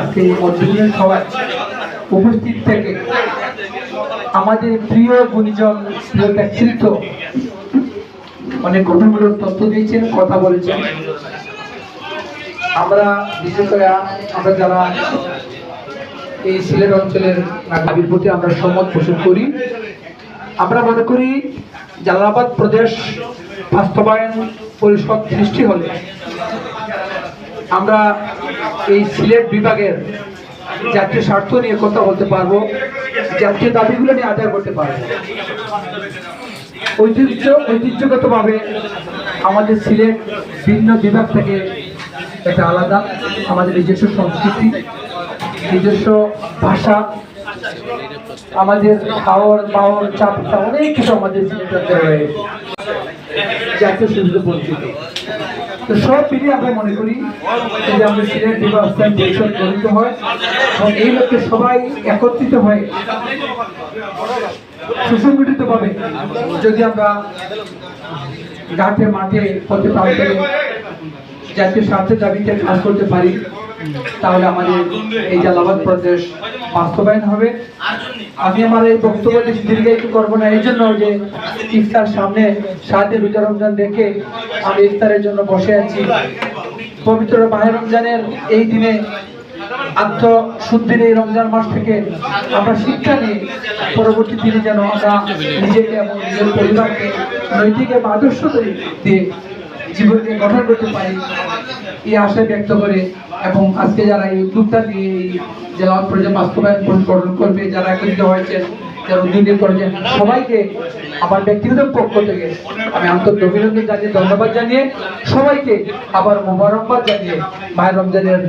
আজকে এই মধ্যদিনের সভায় উপস্থিত থেকে আমাদের প্রিয় গুণীজন, প্রিয় ব্যক্তিত্ব অনেক গঠনমূলক তথ্য দিয়েছেন, কথা বলেছেন। আমরা, বিশেষ করে আমরা যারা এই সিলেট অঞ্চলের নাগরিকের প্রতি আমরা সম্মত পোষণ করি, আমরা মনে করি জালালাবাদ প্রদেশ বাস্তবায়ন পরিষদ সৃষ্টি হলে আমরা এই সিলেট বিভাগের জাতীয় স্বার্থ নিয়ে কথা বলতে পারব, জাতীয় দাবিগুলো নিয়ে আদায় করতে পারব। ঐতিহ্য, ঐতিহ্যগতভাবে আমাদের সিলেট ভিন্ন বিভাগ থেকে এটা আলাদা আমাদের নিজস্ব সংস্কৃতি, নিজস্ব ভাষা, আমাদের খাওয়ার, পাওয়ার, চাপটা অনেক কিছু আমাদের সিলেটে রয়েছে। জাতীয় সুবিধা বঞ্চিত। তো সব মিলিয়ে আমরা মনে করি যে আমাদের সিলেট বিভাগ পরিষদ গঠিত হয় এবং এই লক্ষ্যে সবাই একত্রিত হয়ে সুসংগঠিত ভাবে যদি আমরা ঘাটে মাঠে পথে প্রান্তে জাতীয় স্বার্থের দাবিতে কাজ করতে পারি, তাহলে আমাদের এই জালাবাদ প্রদেশ বাস্তবায়ন হবে। আমি আমার এই বক্তব্য বেশি দীর্ঘায়িত করব না, এই জন্য যে ইফতার সামনে সাথে রোজা রমজান দেখে আমি ইফতারের জন্য বসে আছি। পবিত্র মাহের রমজানের এই দিনে আত্মশুদ্ধির এই রমজান মাস থেকে আমরা শিক্ষা নিয়ে পরবর্তী দিনে যেন আমরা নিজেকে এবং নিজের পরিবারকে নৈতিক এবং আদর্শ দিয়ে জীবনকে গঠন করতে পারি, এই আশা ব্যক্ত করে এবং আজকে যারা এই উদ্যোগটা দিয়ে এই জেলা প্রজা বাস্তবায়ন গঠন করবে, যারা একত্রিত হয়েছেন যারা সবাইকে আমার ব্যক্তিগত পক্ষ থেকে আমি অভিনন্দন জানিয়ে, ধন্যবাদ জানিয়ে, সবাইকে আবার মোবারকবাদ জানিয়ে, মায়ের রমজানের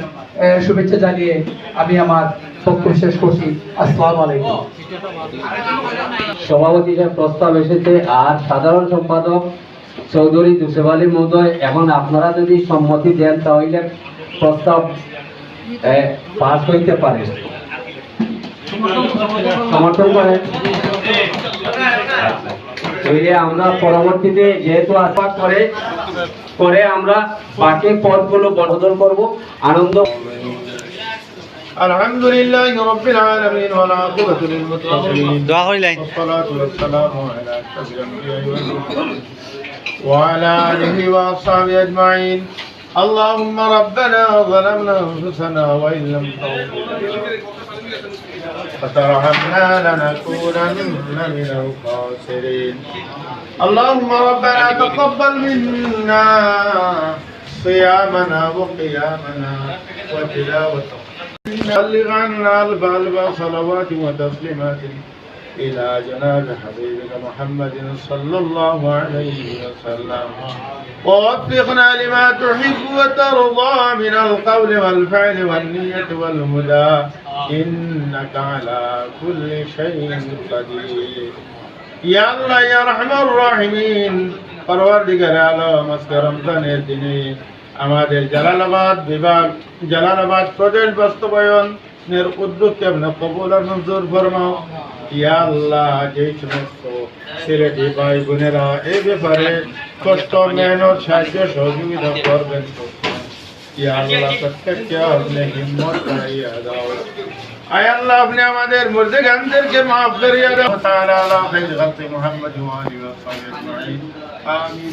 শুভেচ্ছা জানিয়ে আমি আমার বক্তব্য শেষ করছি। সভাপতি প্রস্তাব এসেছে, আর সাধারণ সম্পাদক চৌধুরী জুসেফ আলী মহোদয় এখন আপনারা যদি সম্মতি দেন তাহলে প্রস্তাব পাস হইতে পারে সমর্থন করেন তাইলে আমরা পরবর্তীতে যেহেতু আশাবাদ করে করে আমরা বাকি পদগুলো বদল করব আনন্দ الحمد لله رب العالمين والعاقبة للمتقين দোয়া করিলেন والصلاة والسلام على أشرف الأنبياء والمرسلين وعلى آله وأصحابه أجمعين. اللهم ربنا ظلمنا أنفسنا وإن لم وترحمنا لنكونن من الخاسرين. اللهم ربنا تقبل منا صيامنا وقيامنا وتلاوة بلغ عنا ألف صلوات وتسليمات. إلى جناب حبيبك محمد صلى الله عليه وسلم ووفقنا لما تحب وترضى من القول والفعل والنية والهدى إنك على كل شيء قدير يا الله يا رحم الراحمين পরওয়ারদিগার আলম আজকে রমজানের দিনে আমাদের জালালাবাদ বিভাগ জালালাবাদ প্রজেক্ট বাস্তবায়নের উদ্যোগকে আপনার কবুল আর মঞ্জুর ফরমাও ইয়া আল্লাহ যে সমস্ত সিলেটি ভাই বোনেরা এই ব্যাপারে কষ্ট মেহনত সাহায্য সহযোগিতা করবেন ইয়া আল্লাহ প্রত্যেককে আপনি হিম্মত বাড়াইয়া দাও আয় আল্লাহ আপনি আমাদের মুর্দেগানদেরকে মাফ করিয়া দাও তাআলা আলা খাইর খালকি মুহাম্মদ ওয়া আলিহি ওয়া সাহবিহি আজমাইন আমিন